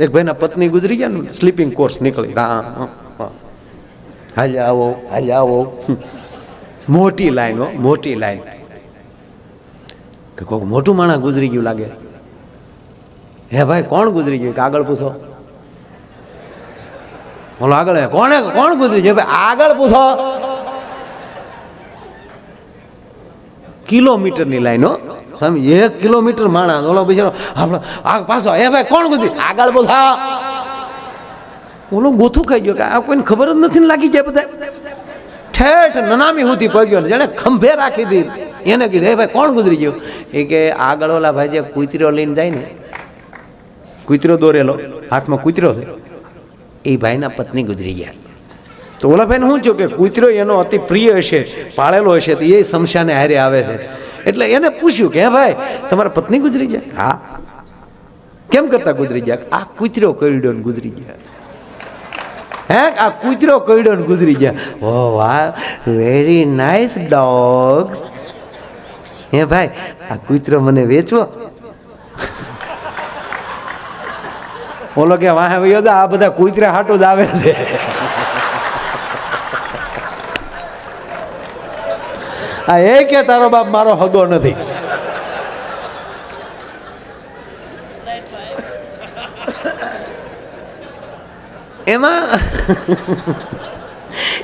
એક ભાઈના પત્ની ગુજરી ગયા ને સ્લીપિંગ કોર્સ નીકળી. રામ હાલ્યા આવો હાલ્યા આવો. મોટી લાઈન હો, મોટી લાઈન. કે કોઈક મોટું માણસ ગુજરી ગયું લાગે. હે ભાઈ, કોણ ગુજરી ગયું? કે આગળ પૂછો. બોલો, આગળ કોણે, કોણ ગુજરી ગયું? ભાઈ, આગળ પૂછો. કિલોમીટરની લાઈન હો. સ્વામી, એક કિલોમીટર માણસ ઓલો બિચારો, આપણો, આ પાછો, એ ભાઈ કોણ ગુજરી આગળ બોલા ઓલો ગોથું ખાઈ ગયો, કે આ કોઈને ખબર જ નથી લાગી જાય બધા ઠેઠ નનામી સુધી પગ્યો ને ખંભે રાખી દીધી. એને કીધું, એ ભાઈ કોણ ગુજરી ગયો? એ કે, આગળ ઓલા ભાઈ જે કૂતરો લઈને જાય ને, કૂતરો દોરેલો, હાથમાં કૂતરો છે, એ ભાઈના પત્ની ગુજરી ગયા. તો ઓલા ભાઈને શું થયું કે કૂતરો એનો અતિ પ્રિય હશે, પાળેલો હશે, તો એ શમશાને હારે આવે છે. એટલે એને પૂછ્યું કે, હે ભાઈ, તમારા પત્ની ગુજરી ગયા? હા. કેમ કરતા ગુજરી ગયા? આ કૂતરો કરડ્યો ને ગુજરી ગયા. હે, આ કૂતરો કરડ્યો ને ગુજરી ગયા? ઓ વાહ વેરી નાઇસ ડોગ્સ હે ભાઈ, આ કૂતરો મને વેચવો. ઓલો કે, વાહ આ બધા કૂતરા હાટું જ આવે છે. આ એ કે તારો બાપ મારો હગો નથી. એમાં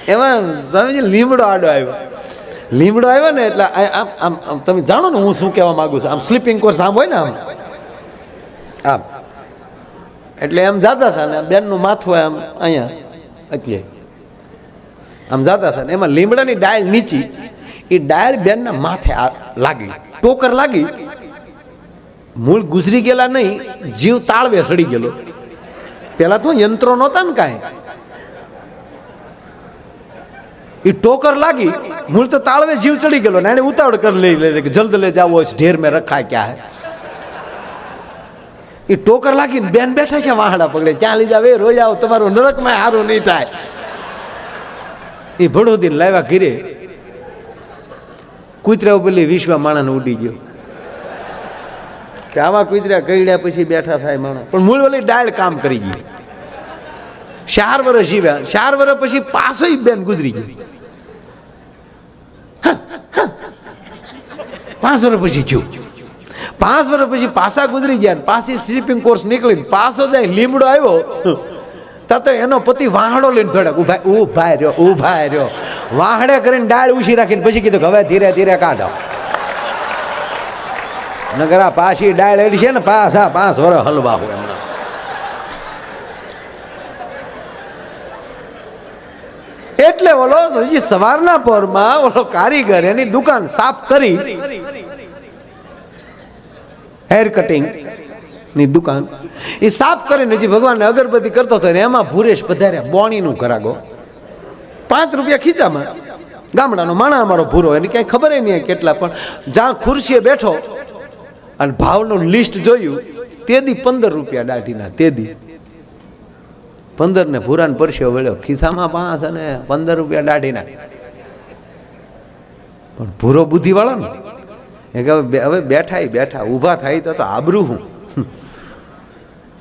એમાં સ્વામીજી લીમડો આડો આવ્યો. લીમડો આવ્યો ને એટલે આમ આમ આમ તમે જાણો ને હું શું કહેવા માંગુ છું. આમ સ્લીપિંગ કોર્સ આમ હોય ને આમ. આમ. એટલે એમ જાતા હતા ને, બેનનું માથું આમ અહીંયા, એટલે. આમ જાતા હતા ને. એમાં લીમડાની ડાળ નીચી. એ ડાયલ બેનના માથે લાગી. ટોકર લાગી. મૂળ ગુજરી ગયેલા નહીં, જીવ તાળવે સડી ગયેલો. પેલા તો યંત્રો નહોતા ને કાંઈ. એ ટોકર લાગી, મૂળ તો તાળવે જીવ ચડી ગયેલો ને એને ઉતાવળ કરી લઈ લે જલ્દ લે જાવો છે ઢેર મેં રખા ક્યાં હે? એ ટોકર લાગીને બેન બેઠા છે વાહડા પગડે ક્યાં લઈ જાવ? એ રોજ આવો, તમારું નરકમાં સારું નહીં થાય. એ ભડોદીને લાવ્યા ઘીરે. કૂતરા પેલી વિશ્વા માણસ ઉડી ગયો. કે આવા કૂતરા કઈડ્યા પછી બેઠા થાય માણસ પણ મૂળ ઓલી ડાળ કામ કરી ગઈ ચાર વર્ષ જીવ્યા. ચાર વર્ષ પછી પાછો બેન ગુજરી ગઈ પાંચ વર્ષ પછી થયું. પાંચ વર્ષ પછી પાછા ગુજરી ગયા પાછી સ્લીપિંગ કોર્સ નીકળી પાછો જાય લીમડો આવ્યો. તા તો એનો પતિ વાહણો લઈને થોડાક ઊભા ઊભા રહ્યો ઊભા રહ્યો. વાહણે કરીને ડાળ ઉછી રાખીને પછી કીધું હવે ધીરે ધીરે કાઢો. નગર પાછી ડાળ એડી છે ને પાછા પાંચ વર્ષ હલવા હોય હમણાં એટલે ઓલો હજી સવારના પોરમાં ઓલો કારીગર એની દુકાન સાફ કરી. હેર કટિંગ ની દુકાન. એ સાફ કરીને હજી ભગવાનને અગરબત્તી કરતો હતો ને એમાં ભૂરેશ પધાર્યા, બોણીનું કરાગો. પાંચ રૂપિયા ખીચામાં. ગામડાનો માણા અમારો ભૂરો, એની ક્યાંય ખબર નહીં કેટલા, પણ જ્યાં ખુરશીએ બેઠો અને ભાવનું લિસ્ટ જોયું તેદી પંદર રૂપિયા દાઢીના તેદી પંદર ને ભૂરાને પરસ્યો વળ્યો, ખિસ્સામાં પાંચ અને પંદર રૂપિયા દાઢીના. પણ ભૂરો બુદ્ધિવાળો ને એ હવે બેઠા બેઠા, ઊભા થાય તો તો આબરું હું.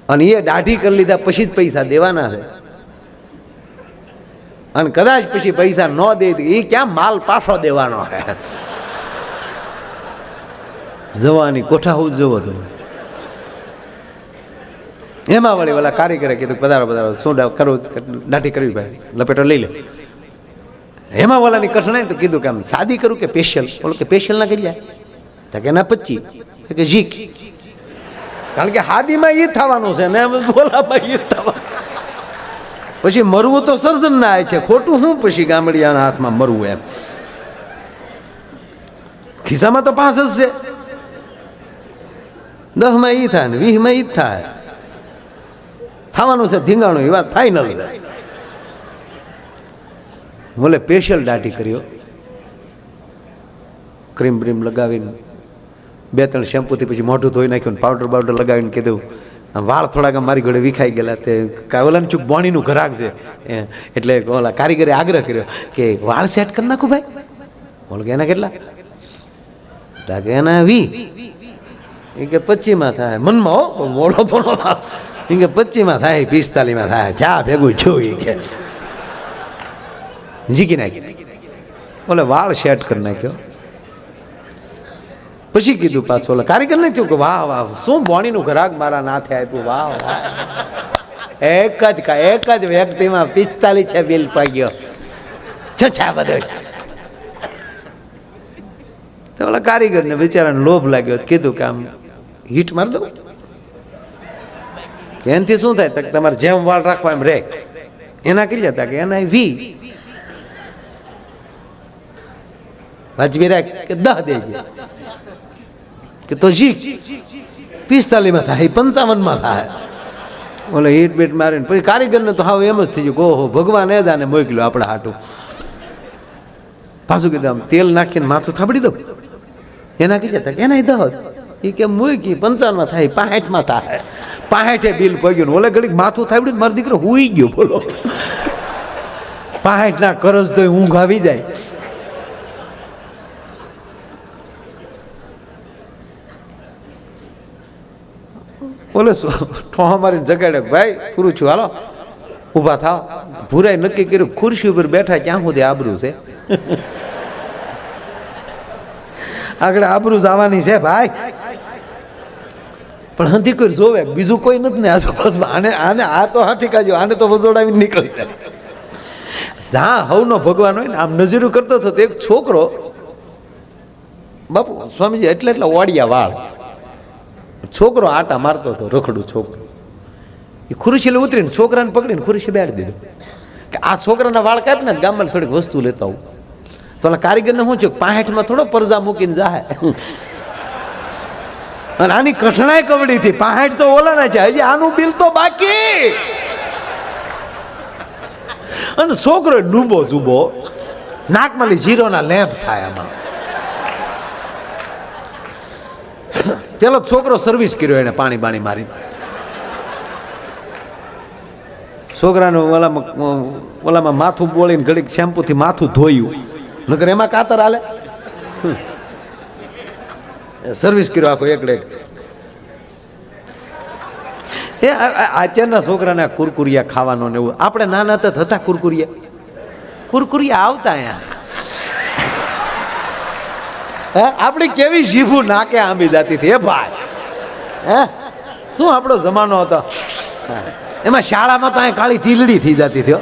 અને એ દાઢી કરી લીધા પછી જ પૈસા દેવાના છે. અને કદાચ પછી પૈસા ન દે એ ક્યાં માલ પાછો દેવાનો છે? જવાની કોઠા હું જવો તો એમાં વળી ઓલા કારીગરે કીધું, પધારો પધારો, શું કરવું દાઢી કરવી ભાઈ, લપેટો લઈ લે. એમાં ઓલાની કઠણાઈ તો કીધું કે આમ સાદી કરું કે સ્પેશિયલ ઓલો કે સ્પેશિયલ ના કરી જાય તો કે ના પચી કે ઝીક. કારણ કે હાદીમાં એ થવાનું છે ને બોલામાં એ થવાનું. પછી મરવું તો સર્જન ના છે. ખોટું શું પછી ગામડિયાના હાથમાં મરવું એમ. ખિસ્સામાં તો પાંચ જ છે. દસમાં ઈ થાય ને વીસમાં ઈ જ થાય. થવાનું છે ધીંગાણું એ વાત ફાઇનલ બોલે સ્પેશિયલ દાઢી કર્યો. ક્રીમ બ્રીમ લગાવીને બે ત્રણ શેમ્પૂથી પછી મોઢું ધોઈ નાખ્યું પાવડર બાવડર લગાવીને કીધું વાળ થોડાક મારી ઘોડે વિખાઈ ગયેલા તે ઓલાને ચૂક બોણીનું ઘરાક છે. એટલે ઓલા કારીગરે આગ્રહ કર્યો કે, વાળ સેટ કરી નાખું ભાઈ. બોલ કે એના કેટલા? તા કે એના વી. એ કે પચીમાં થાય. મનમાં હો મોડો થોડો થાય એ કે પચીમાં થાય, પિસ્તાલીમાં થાય. ચા ભેગું જોઈ કે. જીકી નાખી. ઓલે વાળ સેટ કરી નાખ્યો. પછી કીધું પાછું ઓલે કારીગર ને થયું કે વાહ વાહ શું બોણીનું ઘરાક મારા નાથે આપ્યું? વાહ વાહ. એક જ કા, એક જ વ્યક્તિમાં પિસ્તાલીસ છે બિલ પાગ્યો. છછા બધો. તો ઓલા કારીગરને બિચારાને લોભ લાગ્યો કીધું કે આમ હીટ માર દઉં? એનથી શું થાય? તમારે જેમ વાળ રાખવા એમ રે. એના કેટલા હતા કે એના વી. વાજબી કે દહ દેજે કે તો શીખ પિસ્તાલીસમાં થાય, પંચાવનમાં થાય. ઓલે હીટ બીટ મારીને પછી કારીગરને તો હાવ એમ જ થઈ ગયું ઓહો, ભગવાન એ દાને મોકલ્યો આપણા હાટું. પાછું કીધું આમ, તેલ નાખીને માથું થાબડી દઉં. એના કીધા હતા એના દહ એ કે મૂકી, પંચાવનમાં થાય પાસઠમાં થાય. પાસઠે બિલ પગ્યું ઓલે ઘડીક માથું થાબડ્યું મારો દીકરો હુઈ ગયો બોલો. પાસઠ ના કરજ તો ઊંઘ આવી જાય. બોલે ઠોહા મારીને જગાડ્યો ભાઈ, પૂરું છું હાલો. ઊભા થાવ ભૂરાએ નક્કી કર્યું, ખુરશી ઉપર બેઠા ક્યાં સુધી આબરું છે? આગળ આબરૂ જવાની છે, ભાઈ. પણ હંધી કોઈ જોવે? બીજું કોઈ નથી ને આજુબાજુમાં. આને આને, આ તો હાથી કાજો આને તો વજોડાવીને નીકળી જાય જ્યાં હવનો ભગવાન હોય ને, આમ નજરું કરતો હતો એક છોકરો. બાપુ, સ્વામીજી, એટલે એટલે ઓડિયા વાળ. છોકરો આટા મારતો હતો, રખડું છોકરો. એ ખુરશીલે ઉતરીને છોકરાને પકડીને ખુરશી બેઠ દીધું. કે આ છોકરાના વાળ કાપી ને ગામમાં થોડીક વસ્તુ લેતા આવું. તો ઓલા કારીગરને શું છે પાહેઠમાં થોડો પરજા મૂકીને જાય અને આની કઠણાઈ કવડી હતી. પાહેઠ તો ઓલાના છે. હજી આનું બિલ તો બાકી. અને છોકરો ડૂબો જુબો નાકમાં જીરોના લેમ્પ થાય આમાં. પેલો છોકરો સર્વિસ કર્યો એને પાણી બાણી મારી. છોકરાનું ઓલામાં ઓલામાં માથું બોળીને ઘડીક શેમ્પૂથી માથું ધોયું. નકર એમાં કાતર હાલે? સર્વિસ કર્યો આખો એકડે એક એ અત્યારના છોકરાને કુરકુરિયા ખાવાનો ને એવું. આપણે નાના તો થતા કુરકુરિયા. કુરકુરિયા આવતા અહીંયા. હે? આપણી કેવી જીભું નાકે આંબી જતી હતી, હે ભાઈ? હે? શું આપણો જમાનો હતો? એમાં શાળામાં તો અહીં કાળી ટીલડી થઈ જતી થયો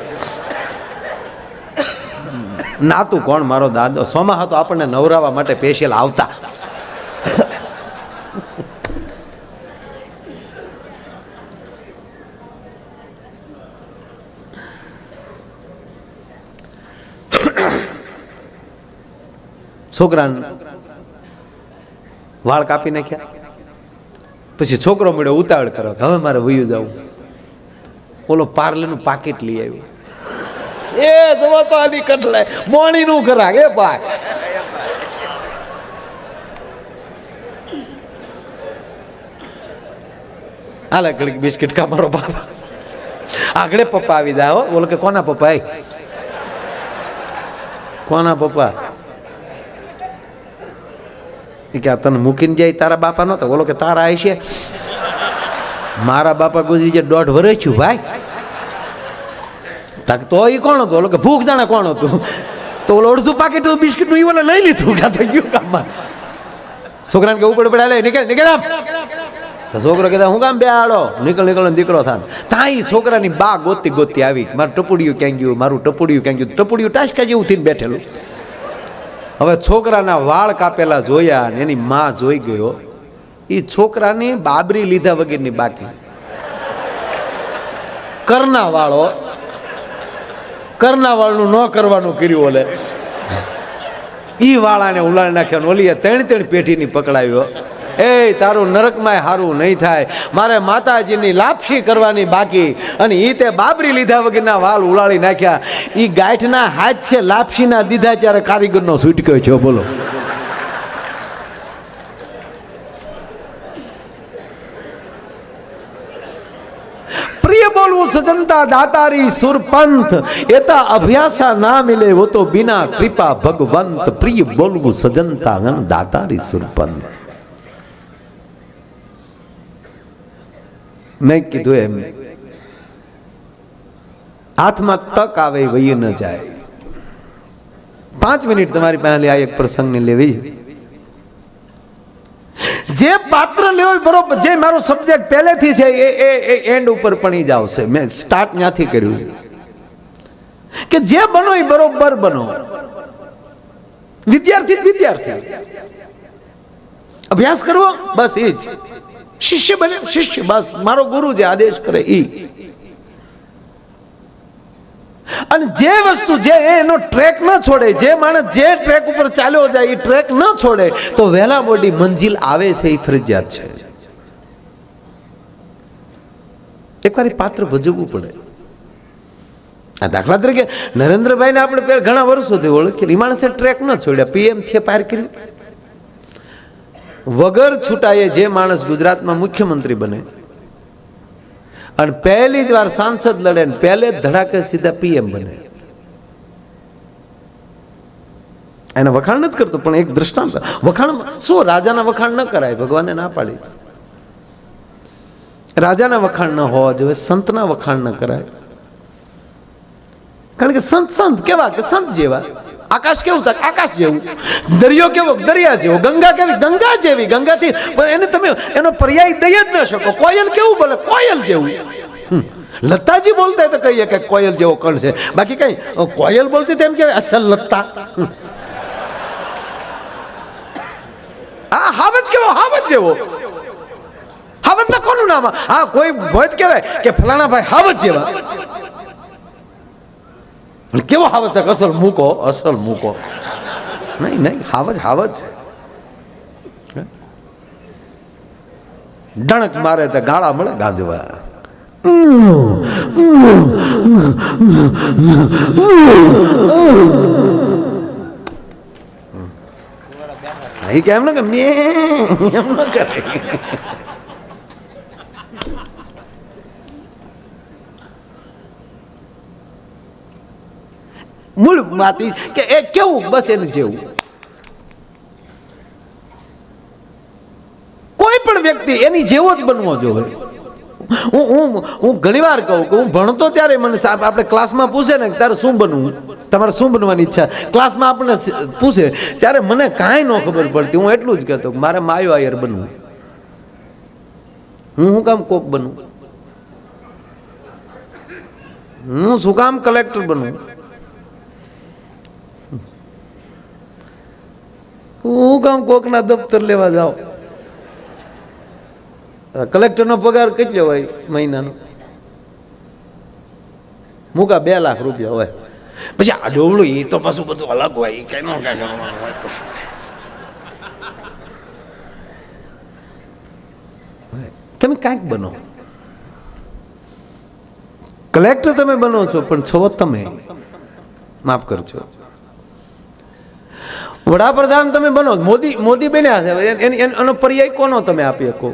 નાતું કોણ? મારો દાદો. સોમા હતો, આપણને નવરાવા માટે પેશિયલ આવતા. છોકરાને વાળ કાપી નાખ્યા. પછી છોકરો મળ્યો, ઉતાવળ કરો હવે મારે વયું જવું. ઓલો પાર્લેનું પાકીટ લઈ આવ્યું. એ જવો તો આની કટલે મોણી નું ખરાક એ ભાઈ. હાલે, ઘડીક બિસ્કિટ કા મારો બાપા. આગળ પપ્પા આવી જાય બોલો કે, કોના પપ્પા? કોના પપ્પા? કે આ તને મૂકીને જાય તારા બાપા નહોતા બોલો કે તારા આય છે મારા બાપા ગુજરી જાય દોઢ વર્ષ છું ભાઈ. તાક તો એ કોણ હતું? ઓલો કે ભૂખ જાણે કોણ હતું? તો ઓલો અડધું પાકેટ બિસ્કીટનું એ ઓલે લઈ લીધું. કાં તો ગયું કામમાં. છોકરાને કે ઉપર પડ્યા, લે, નીકળ નીકળ આમ. તો છોકરો કહેતા, હું કામ બે આડો નીકળ નીકળ દીકરો થાય ત્યાં છોકરાની બા ગોતી ગોતી આવી. મારું ટપુડિયું ક્યાં ગયું, મારું ટપુડિયું ક્યાં ગયું. ટપુડિયું ટાસકા જેવું થઈને બેઠેલું. હવે છોકરાના વાળ કાપેલા જોયા અને એની માં જોઈ ગયો એ છોકરાની બાબરી લીધા વગરની બાકી. કરના વાળો, કરના વાળનું ન કરવાનું કર્યું ઓલે. ઈ વાળાને ઉલાળી નાખ્યા ઓલીએ ત્રણ ત્રણ પેઢીની પકડાવ્યો એ, તારું નરકમાં હારું નહીં થાય. મારે માતાજીની લાપસી કરવાની બાકી અને એ તે બાબરી લીધા વગરના વાલ ઉલાળી નાખ્યા. એ ગાંઠના હાથ છે, લાપસીના દીધા ત્યારે કારીગરનો છૂટક્યો છો બોલો. પ્રિય બોલવું સજનતા દાતારી સુરપંથ. એતા અભ્યાસા ના મિલે વો તો બિના કૃપા ભગવંત. પ્રિય બોલવું સજનતા દાતારી સુરપંથ. મેં કીધું એમ હાથમાં તક આવે વહી ન જાય. પાંચ મિનિટ તમારી પાસે આ એક પ્રસંગને લેવી. જે પાત્ર લેવો બરોબર, જે મારો સબ્જેક્ટ પહેલેથી છે એ એ એ એન્ડ ઉપર પણ જ આવશે મેં સ્ટાર્ટ ત્યાંથી કર્યું. કે જે બનો એ બરોબર બનો. વિદ્યાર્થી જ વિદ્યાર્થી. અભ્યાસ કરવો, બસ એ જ. શિષ્ય બને, શિષ્ય, બસ, મારો ગુરુ જે આદેશ કરે એ અને જે વસ્તુ જે એનો ટ્રેક ન છોડે, જે માણસ જે ટ્રેક ઉપર ચાલ્યો જાય એ ટ્રેક ન છોડે, તો વહેલા મોડી મંજિલ આવે છે એ ફરજિયાત છે. એકવાર એ પાત્ર ભજવવું પડે. આ દાખલા તરીકે નરેન્દ્રભાઈને આપણે ઘણા વર્ષોથી ઓળખીએ એ માણસે ટ્રેક ન છોડ્યા, પીએમથી પાર કર્યું. વગર છૂટાએ જે માણસ ગુજરાતમાં મુખ્યમંત્રી બને. અને પહેલી જ વાર સાંસદ લડે ને પહેલે ધડાકે સીધા પીએમ બને. એને વખાણ નથી કરતો, પણ એક દ્રષ્ટાંત. વખાણ શું, રાજાના વખાણ ન કરાય, ભગવાને ના પાડી. રાજાના વખાણ ન હોવા જોઈએ, સંતના વખાણ ન કરાય. કારણ કે સંત સંત કેવા, કે સંત જેવા. આકાશ કેવું થાય આકાશ જેવું. દરિયો કેવો? દરિયા જેવો. ગંગા કેવી? ગંગા જેવી. ગંગાથી એને તમે એનો પર્યાય દઈ જ ન શકો. કોયલ કેવું બોલે? કોયલ જેવું. લતાજી બોલતા તો કહીએ કે કોયલ જેવો કણ છે. બાકી કઈ કોયલ બોલતી તેમ કહેવાય અસલ લતા. આ હાવજ કેવો? હાવજ જેવો. હાવજ ના કોનું નામ? હા કોઈ ભોજ કહેવાય કે ફલાણા ભાઈ હાવજ જેવા. પણ કેવો હાવત અસલ મૂકો અસલ મૂકો. નહીં નહીં હાવજ હાવજ છે. ડણક મારે તો ગાળા મળે ગાજવા કેમ ને કે મેં એમ ન કરે મૂળ વાત કે એ કેવું? બસ એને જેવું. કોઈ પણ વ્યક્તિ એની જેવો જ બનવો જોઈએ. હું હું હું ઘણી વાર કહું કે હું ભણતો ત્યારે મને આપણે ક્લાસમાં પૂછે ને ત્યારે શું બનવું? તમારે શું બનવાની ઈચ્છા? ક્લાસમાં આપણને પૂછે, ત્યારે મને કાંઈ ન ખબર પડતી. હું એટલું જ કહેતો મારે માયો આયર બનવું. હું શું કામ કોક બનવું? હું શું કામ કલેક્ટર બનવું? હું કામ કોકના દફતર લેવા જાઓ. કલેક્ટરનો પગાર કેટલો હોય મહિનાનો? મૂકા બે લાખ રૂપિયા હોય. પછી આ ડોવડું એ તો પાછું બધું અલગ હોય એ કઈ નો કઈ કરવાનું હોય તમે કાંઈક બનો. કલેક્ટર તમે બનો છો પણ છો તમે. માફ કરજો. વડાપ્રધાન તમે બનો. મોદી મોદી બન્યા છે. એન- પર્યાય કોનો તમે આપી શકો?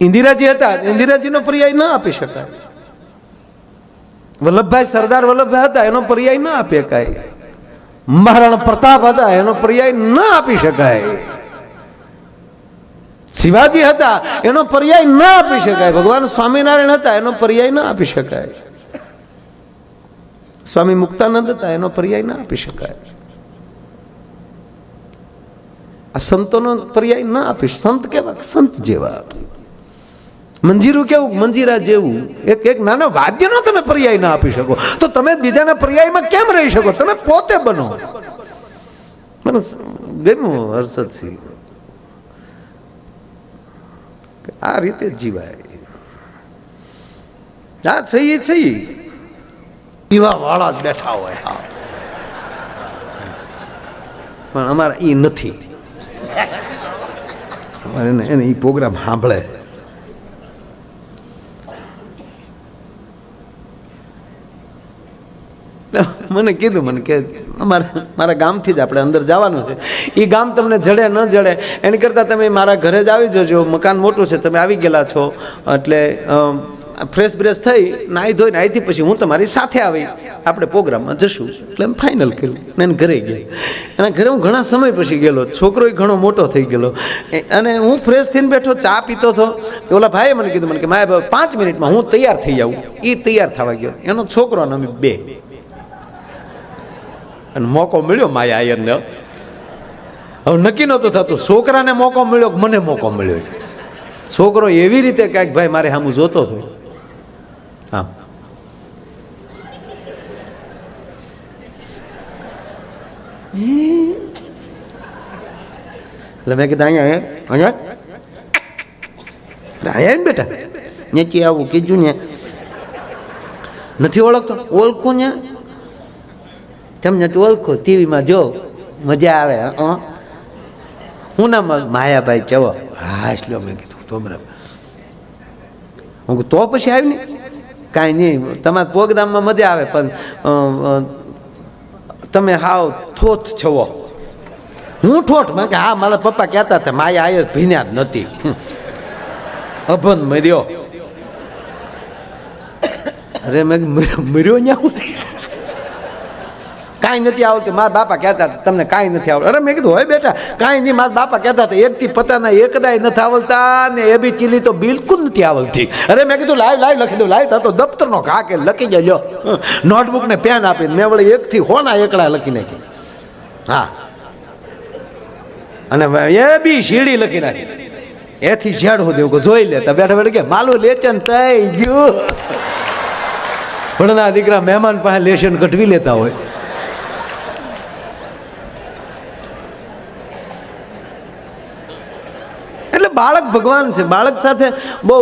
ઇન્દિરાજી હતા. ઇન્દિરાજીનો પર્યાય ન આપી શકાય. વલ્લભભાઈ સરદાર વલ્લભભાઈ હતા. એનો પર્યાય ન આપી શકાય. મહારાણા પ્રતાપ હતા. એનો પર્યાય ન આપી શકાય. શિવાજી હતા. એનો પર્યાય ન આપી શકાય. ભગવાન સ્વામિનારાયણ હતા. એનો પર્યાય ન આપી શકાય. સ્વામી મુક્તાનંદ હતા. એનો પર્યાય ન આપી શકાય. આ સંતોનો પર્યાય ન આપીશ સંત કેવા? સંત જેવા. મંજીરું કેવું? મંજીરા જેવું. એક એક નાનો વાદ્યનો તમે પર્યાય ના આપી શકો. તો તમે બીજાના પર્યાયમાં કેમ રહી શકો? તમે પોતે બનો. મને ગમ્યું હર્ષદસિંહ. આ રીતે જીવાય. આ છે એ છે. પીવા વાળા જ બેઠા હોય. હા. પણ અમારા એ નથી. એને એને એ પ્રોગ્રામ સાંભળે. મને કીધું, મને કે અમારા મારા ગામથી જ આપણે અંદર જવાનું છે. એ ગામ તમને જડે ન જડે, એની કરતાં તમે મારા ઘરે જ આવી જજો. મકાન મોટું છે, તમે આવી ગયેલા છો. એટલે ફ્રેશ બ્રેશ થઈ, નાહી ધોઈ, નાહીથી પછી હું તમારી સાથે આવી. આપણે પ્રોગ્રામમાં જશું. એટલે એમ ફાઇનલ કર્યું. એને ઘરે ગયા એના ઘરે હું ઘણા સમય પછી ગયેલો. છોકરો ઘણો મોટો થઈ ગયેલો. અને હું ફ્રેશ થઈને બેઠો, ચા પીતો હતો. ઓલા ભાઈએ મને કીધું, મને કે, માય પાંચ મિનિટમાં હું તૈયાર થઈ જાઉં એ તૈયાર થવા ગયો. એનો છોકરો અમે બે. અને મોકો મળ્યો માયા આયરને. હવે નક્કી નહોતું થતું. છોકરાને મોકો મળ્યો મને મોકો મળ્યો? છોકરો એવી રીતે કાંઈક, ભાઈ, મારે સામું જોતો હતો. હા એટલે મેં કીધું અહીંયા અહીંયા અહીંયા ને બેટા નેચી આવું કીધું ને નથી ઓળખતો ઓળખું ને તમને તો ઓળખો ટીવીમાં જો મજા આવે હં હું નામ માયાભાઈ ચવો હા એટલે મેં કીધું તો બરાબર હું કીધું, તો પછી આવી ને કાંઈ નહીં. તમારા પ્રોગ્રામમાં મજા આવે, પણ તમે હાવ થોત છવો હું ઠોઠ? મને કે હા, મારા પપ્પા કહેતા હતા, માયા આયો ભીન્યા જ નથી. અભન મર્યો. અરે, મેં મર્યો ન્યા કાંઈ નથી આવડતું. મારા બાપા કહેતા હતા, તમને કાંઈ નથી આવડતું. અરે મેં કીધું, હોય બેટા, કાંઈ નહીં. મારા બાપા કહેતા હતા, એકથી પતાના એકદાય નથી આવડતા ને એ બી ચીલી તો બિલકુલ નથી આવડતી. અરે મેં કીધું લાવ લાઈવ લખી દઉં લાવ તા દફતરનો ઘા કે લખી જજો નોટબુક ને પેન આપીને મેં વળી એકથી હોના એકડા લખી નાખી હા. અને એ બી શીડી લખી નાખી. એથી ઝેડ હું દેવું જોઈ લેતા બેઠા બેઠા કે માલું લેચન થઈ ગયું. ભણના દીકરા મહેમાન પાસે લેશન કઢવી લેતા હોય. બાળક ભગવાન છે. બાળક સાથે બહુ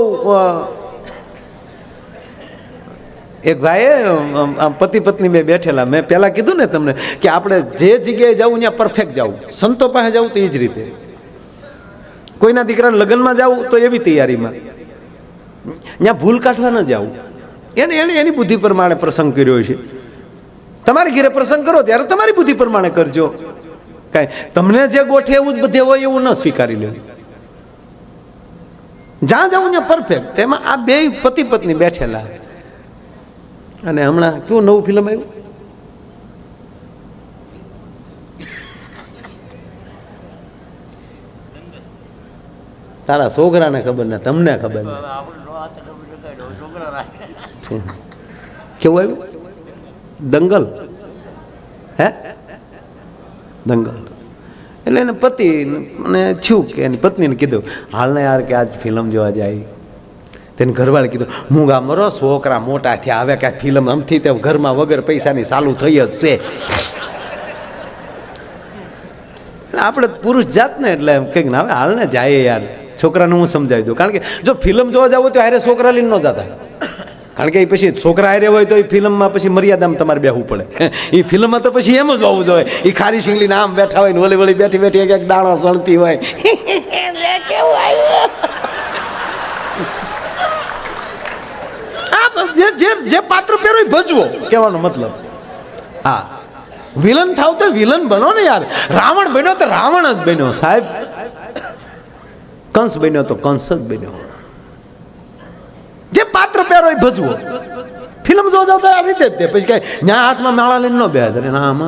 એક ભાઈએ પતિ પત્ની મેં બેઠેલા. મેં પહેલાં કીધું ને તમને કે આપણે જે જગ્યાએ જવું ત્યાં પરફેક્ટ જવું. સંતો પાસે જવું તો એ જ રીતે. કોઈના દીકરાને લગ્નમાં જવું તો એવી તૈયારીમાં. ત્યાં ભૂલ કાઢવા ન જવું. એને એને, એની બુદ્ધિ પ્રમાણે પ્રસંગ કર્યો છે. તમારી ઘેરે પ્રસંગ કરો ત્યારે તમારી બુદ્ધિ પ્રમાણે કરજો. કાંઈ, તમને જે ગોઠે એવું જ બધે હોય એવું ન સ્વીકારી લે. જ્યાં જવું ત્યાં પરફેક્ટ તેમાં આ બે પતિ પત્ની બેઠેલા. અને હમણાં કેવું નવું ફિલ્મ આવ્યું? તારા છોકરાને ખબર ને, તમને ખબર ને. કેવું આવ્યું? દંગલ. હે? દંગલ. એટલે એને પતિ ને છું કે એની પત્નીને કીધું, હાલને યાર કે આજ ફિલ્મ જોવા જાય. તેને ઘરવાળે કીધું, મૂંગા મરો છોકરા મોટા થયા હવે ફિલ્મ આમથી તે ઘરમાં વગર પૈસાની ચાલુ થઈ જ છે. આપણે પુરુષ જાત ને એટલે એમ કંઈક ના હવે હાલને જાય યાર. છોકરાને હું સમજાવી દઉં. કારણ કે જો ફિલ્મ જોવા જાવ તો હારે છોકરા લઈને ન જતા. કારણ કે એ પછી છોકરા હારે હોય તો એ ફિલ્મમાં પછી મર્યાદામાં તમારે બેહવું પડે. એ ફિલ્મમાં તો પછી એમ જ હોવું જોઈએ. એ ખારી શીંગલીને આમ બેઠા હોય ને ઓલી વળી બેઠી બેઠી એક એક દાણો સળતી હોય. કેવું આવ્યું આ જે જે જે પાત્ર પહેરો ભજવો. કહેવાનો મતલબ? હા. વિલન થાવ તો વિલન બનો ને યાર. રાવણ બન્યો તો રાવણ જ બન્યો સાહેબ. કંસ બન્યો તો કંસ જ બન્યો. પાત્ર ભજવો ફિલ્મ જાવ તો આ રીતે જ તે. પછી કઈ ન્યા હાથમાં માળા લઈને ન બે રામ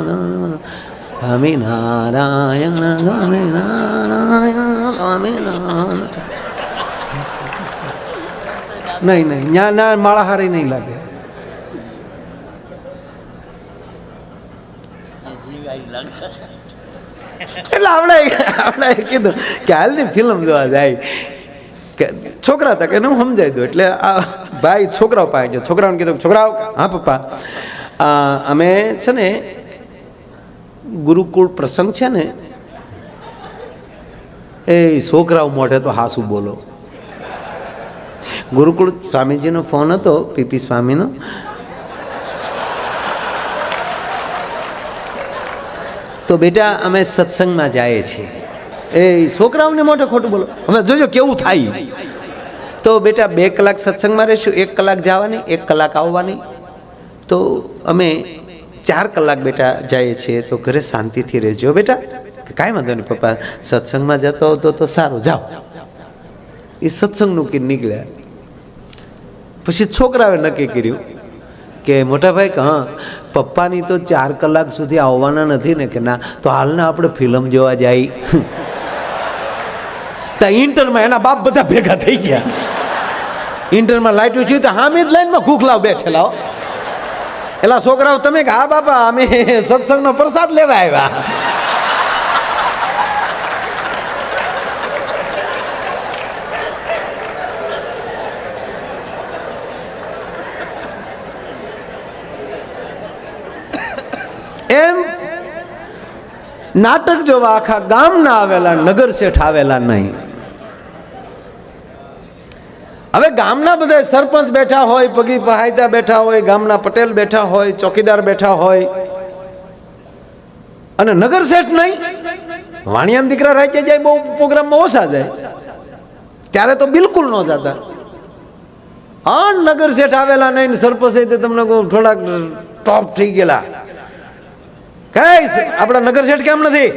સ્વામી નારાયણ સ્વામી નારાયણ સ્વામી નારાયણ. નહીં નહીં, ન્યા ના માળા હારી નહીં લાગે. એટલે આપણે આપણે કીધું કે હાલની ફિલ્મ જોવા જાય. કે છોકરા હતા કે એને હું સમજાવી દઉં. એટલે આ ભાઈ છોકરાઓ પાસે ગયો. છોકરાઓને કીધું છોકરાઓ હા, પપ્પા. અમે છે ને ગુરુકુળ પ્રસંગ છે ને, એ છોકરાઓ મોઢે તો હાસું બોલો. ગુરુકુળ સ્વામીજીનો ફોન હતો, પીપી સ્વામીનો. તો બેટા, અમે સત્સંગમાં જઈએ છીએ. એ છોકરાઓને મોટે ખોટું બોલો. હવે જોજો કેવું થાય. તો બેટા બે કલાક સત્સંગમાં રહીશું એક કલાક જવાની એક કલાક આવવાની. તો અમે ચાર કલાક બેટા જઈએ છીએ તો ઘરે શાંતિથી રહેજો બેટા. કાંઈ વાંધો નહીં પપ્પા સત્સંગમાં જતો હતો તો સારું જાઓ. એ સત્સંગનું કે નીકળ્યા પછી છોકરાએ નક્કી કર્યું કે મોટાભાઈ કે હા પપ્પાની તો ચાર કલાક સુધી આવવાના નથી ને કે ના તો હાલના આપણે ફિલ્મ જોવા જાય. ત્યાં ઇન્ટરમાં એના બાપ બધા ભેગા થઈ ગયા. ઇન્ટરમાં લાઈટું થયું તો હામી જ લાઈનમાં ભૂખલાવ બેઠેલા. એલા છોકરાઓ, તમે કે, હા બાપા, અમે સત્સંગનો પ્રસાદ લેવા આવ્યા. એમ નાટક જોવા આખા ગામના આવેલા, નગર શેઠ આવેલા નહીં. હવે ગામના બધા સરપંચ બેઠા હોય, પગી પહાયતા બેઠા હોય, ગામના પટેલ બેઠા હોય, ચોકીદાર બેઠા હોય. અને નગર શેઠ નહીં. વાણિયાના દીકરા રાજ્ય જાય, બહુ પ્રોગ્રામમાં ઓછા જાય. ત્યારે તો બિલકુલ ન જતા. આ નગર શેઠ આવેલા નહીં સરપંચ તે તમને કહું, થોડાક ટોપ થઈ ગયેલા. કઈ આપણા નગર શેઠ કેમ નથી?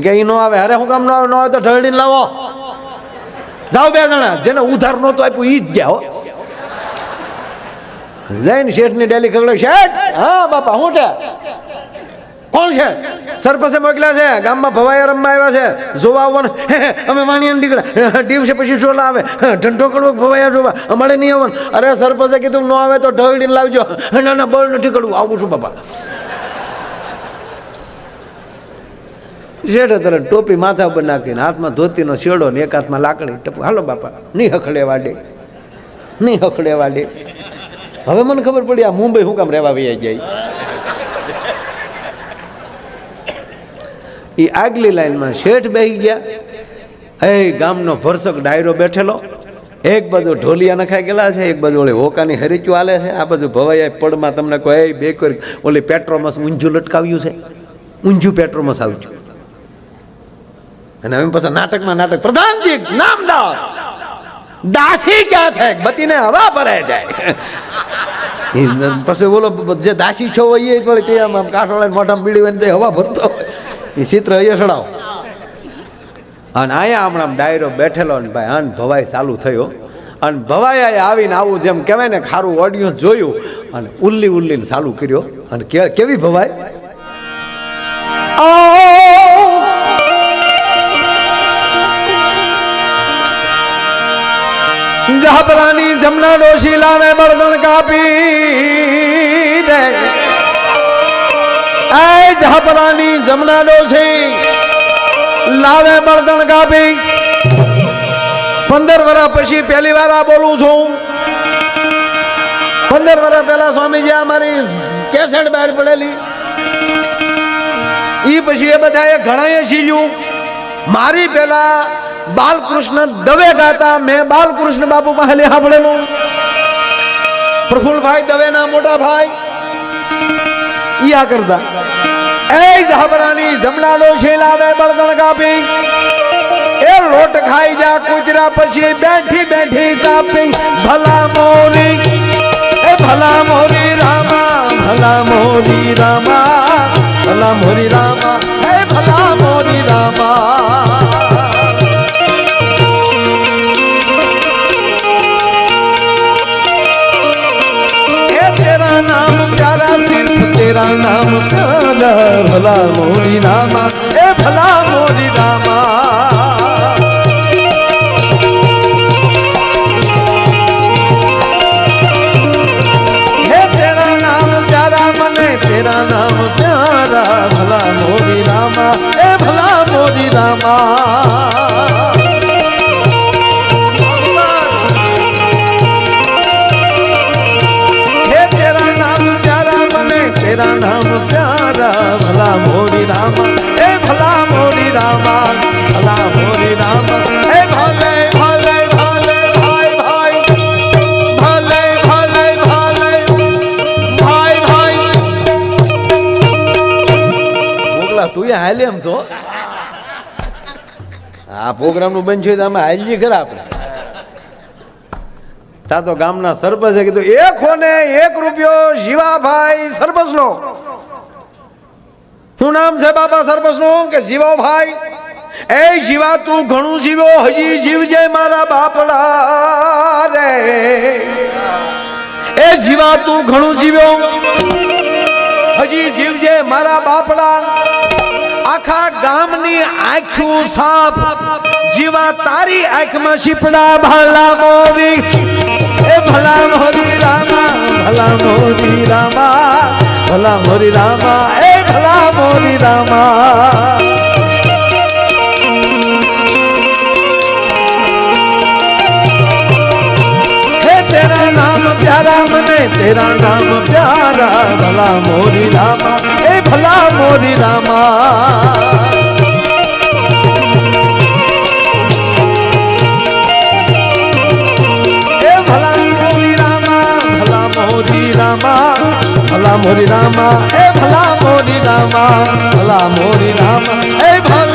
કે એ ન આવે. અરે હું કામ ન આવે ન આવે તો ઢળડીને લાવો. જાઓ બે જણા. જેને ઉધાર નહોતું આપ્યું એ જ ગયા, હો. જઈને શેઠની ડેલી ખગડે શેઠ! હા, બાપા, હું છે? કોણ છે? સરપસે મોકલ્યા છે. ગામમાં ભવાઈ રમવા આવ્યા છે. જોવા આવવાનું. અમે વાણિયાને નીકળ્યા. દિવસે પછી ચોલા આવે. ઢંઢો કરવો ભવાયા જોવા. અમારે નહીં આવવાનું. અરે સરપસે કીધું, ન આવે તો ઢળડીને લાવજો. ના ના, બળ નથી કરવું આવું છું, બાપા. શેઠે તરત ટોપી માથા ઉપર નાખીને હાથમાં ધોતીનો શેડો ને એક હાથમાં લાકડી ટપુ હાલો બાપા નહીં હખડે વાડે નહીં હખડે વાડે. હવે મને ખબર પડી આ મુંબઈ હું કામ રહેવા વૈયા જાય. એ આગલી લાઈનમાં શેઠ બેસી ગયા. એ ગામનો ભરસક ડાયરો બેઠેલો. એક બાજુ ઢોલિયા નખાઈ ગયેલા છે, એક બાજુ ઓલી હોકાની હરીચું હાલે છે. આ બાજુ ભવાઈ પડમાં તમને કોઈ બે કોઈ ઓલી પેટ્રોમસ ઊંઝું લટકાવ્યું છે. ઊંઝું પેટ્રોમસ આવ્યું અને હવે પાછા નાટકમાં નાટક. પ્રધાનજી, નામદાર. દાસી ક્યાં છે? બતીને હવા ભરે છે પછી બોલો જે દાસી છો એ થોડી તે આમ આમ કાઠોળા મોઢામાં પીડી હોય ને હવા ભરતો એ ચિત્ર અહીંયા ચડાવો. અને અહીંયા હમણાં ડાયરો બેઠેલો ને ભાઈ, અન ભવાઈ ચાલુ થયો. અને ભવાઈ આવીને આવું જેમ કહેવાય ને ખારું ઓડિયો જોયું. અને ઉલ્લી ઉલ્લીને ચાલુ કર્યો. અને કેવી ભવાઈ? જહપરાની જમના ડોશી લાવે બળદણ કાપી દે એ જહપરાની જમના ડોશી લાવે બળદણ કાપી. પંદર વર્ષ પછી પહેલી વાર આ બોલું છું. પંદર વર્ષ પહેલા સ્વામીજી અમારી કેસેટ બહાર પડેલી. ઈ પછી એ બધાએ ઘણાએ શીલ્યું મારી પેલા બાલકૃષ્ણ દવે ગાતા, મેં બાલકૃષ્ણ બાપુ પાસે સાંભળેલું પ્રફુલભાઈ દવેના મોટા ભાઈ ઈ કરતા. એ જહબરાની જમનાનો શેલાવે બળદણ કાપી. એ લોટ ખાઈ જા કુતરા પછી બેઠી બેઠી કાપી. ભલા મોરી, એ ભલા મોરી રામા, ભલા મોરી રામા, ભલા મોરી રામા, એ ભલા મોરી રામા. તેરા નામ કાલા ભલા મોરી નામા એ ભલા મોરી નામા આ પ્રોગ્રામનું બંધ છે તો અમે હાલજી ખરા આપણે. તા તો ગામના સરપંચે કીધું, એક હોને એક રૂપિયો જીવાભાઈ સરપંચનો. શું નામ છે બાપા સરપંચનું? કે શિવાભાઈ એ જીવા તું ઘણું જીવ્યો હજી જીવજે મારા બાપડા રે. એ જીવા તું ઘણું જીવ્યો, હજી જીવજે મારા બાપડા આખા ગામની આંખું સાફ. જીવા તારી આંખમાં શીપડા ભલા મોરી. એ ભલા મોરી રામા, ભલા મોરી રામા, ભલા મોરી રામા, એ ભલા મોરી રામા. તેરા નામ પ્યારા મને, તેરા નામ પ્યારા, ભલા મોરી રામા. ભલા મોરી રામા. એ ભલા મોરી રામા, ભલા મોરી રામા, ભલા મોરી રામા, એ ભલા મોરી રામા, ભલા મોરી રામા, એ ભલા